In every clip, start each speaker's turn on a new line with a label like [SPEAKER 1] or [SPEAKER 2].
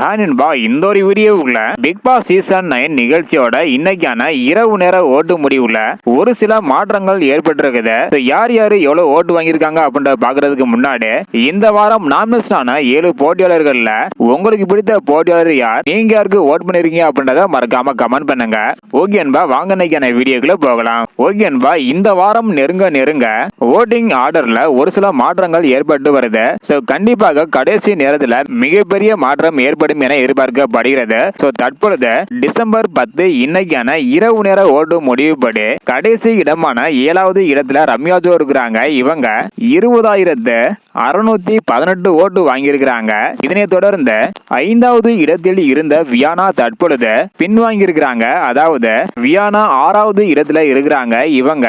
[SPEAKER 1] ஹானின்பா இந்த ஒரு வீடியோவுக்குள்ள பிக் பாஸ் சீசன் நைன் நிகழ்ச்சியோட இன்னைக்கான இரவு நேர ஓட்டு முடிவுல ஒரு சில மாற்றங்கள் ஏற்பட்டிருக்குது. யார் யாரு எவ்வளவு ஓட்டு வாங்கியிருக்காங்க அப்படின்றத பாக்குறதுக்கு முன்னாடி இந்த வாரம் நாமினேஷன் ஆன ஏழு போட்டியாளர்கள்ல உங்களுக்கு பிடித்த போட்டியாளர் யார்? நீங்க யாருக்கு ஓட் பண்ணிருக்கீங்க அப்படின்றத மறக்காம கமெண்ட் பண்ணுங்க. ஓகே அன்பா வாங்க இன்னைக்கான வீடியோக்குள்ள போகலாம். ஓகே அன்பா இந்த வாரம் நெருங்க நெருங்க ஓட்டிங் ஆர்டர்ல ஒரு சில மாற்றங்கள் ஏற்பட்டு வருது. கண்டிப்பாக கடைசி நேரத்துல மிகப்பெரிய மாற்றம் ஏற்படும் என எதிர்பார்க்கப்படுகிறது. சோ தற்பொழுது டிசம்பர் பத்து இன்னைக்கான இரவு நேர ஓட்டு முடிவுபடி கடைசி இடமான ஏழாவது இடத்துல ரம்யா ஜோ இருக்கிறாங்க இவங்க இருபதாயிரத்து அறுநூத்தி பதினெட்டு ஓட்டு வாங்கியிருக்கிறாங்க. இதனை தொடர்ந்து ஐந்தாவது இடத்தில் இருந்த வியானா தற்பொழுது பின்வாங்கியிருக்கிறாங்க. அதாவது வியானா ஆறாவது இடத்துல இருக்கிறாங்க. இவங்க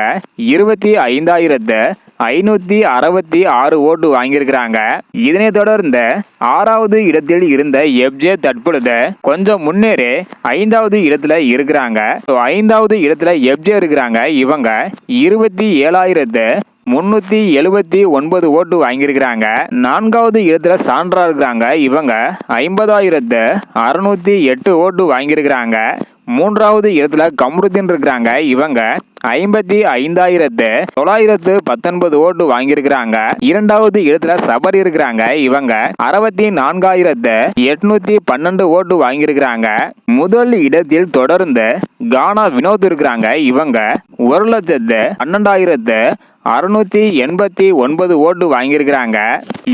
[SPEAKER 1] இருபத்தி ஐந்தாயிரத்து ஐநூத்தி அறுபத்தி ஆறு ஓட்டு வாங்கியிருக்கிறாங்க. இதனை தொடர்ந்து ஆறாவது இடத்தில் இருந்த எப்ஜே தற்பொழுது கொஞ்சம் முன்னேறி ஐந்தாவது இடத்துல இருக்கிறாங்க. ஐந்தாவது இடத்துல எப்ஜே இருக்கிறாங்க. இவங்க இருபத்தி ஏழாயிரத்து முன்னூத்தி எழுபத்தி ஒன்பது ஓட்டு வாங்கியிருக்கிறாங்க. நான்காவது இடத்துல சான்றா இருக்கிறாங்க. இவங்க ஐம்பதாயிரத்து அறுநூத்தி எட்டு ஓட்டு வாங்கியிருக்கிறாங்க. மூன்றாவது இடத்துல கமருத்தின் இருக்கிறாங்க. இவங்க ஐம்பத்தி ஐந்தாயிரத்து தொள்ளாயிரத்து பத்தொன்பது ஓட்டு வாங்கியிருக்கிறாங்க. இரண்டாவது இடத்துல சபரி இருக்கிறாங்க இவங்க. அறுபத்தி நான்காயிரத்து எட்நூத்தி பன்னெண்டு ஓட்டு வாங்கியிருக்கிறாங்க. முதல் இடத்தில் தொடர்ந்து கானா வினோத் இருக்கிறாங்க இவங்க. ஒரு லட்சத்து பன்னெண்டாயிரத்து அறுநூத்தி எண்பத்தி ஒன்பது ஓட்டு வாங்கியிருக்கிறாங்க.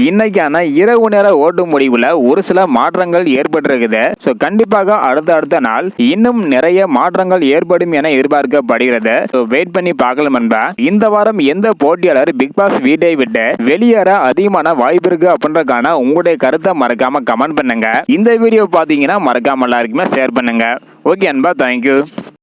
[SPEAKER 1] இன்னைக்கான இரவு நேர ஓட்டு முடிவுல ஒரு சில மாற்றங்கள் ஏற்பட்டிருக்குது. ஸோ கண்டிப்பாக அடுத்த அடுத்த நாள் இன்னும் நிறைய மாற்றங்கள் ஏற்படும் என எதிர்பார்க்கப்படுகிறது. ஸோ வெயிட் பண்ணி பார்க்கலாம் நண்பா இந்த வாரம் எந்த போட்டியாளர் பிக் பாஸ் வீட்டை விட்டு வெளியேற அதிகமான வாய்ப்பு இருக்கு அப்படின்றக்கான உங்களுடைய கருத்தை மறக்காம கமெண்ட் பண்ணுங்க. இந்த வீடியோ பார்த்தீங்கன்னா மறக்காம எல்லாருக்குமே ஷேர் பண்ணுங்க. ஓகே அன்பா தேங்க்யூ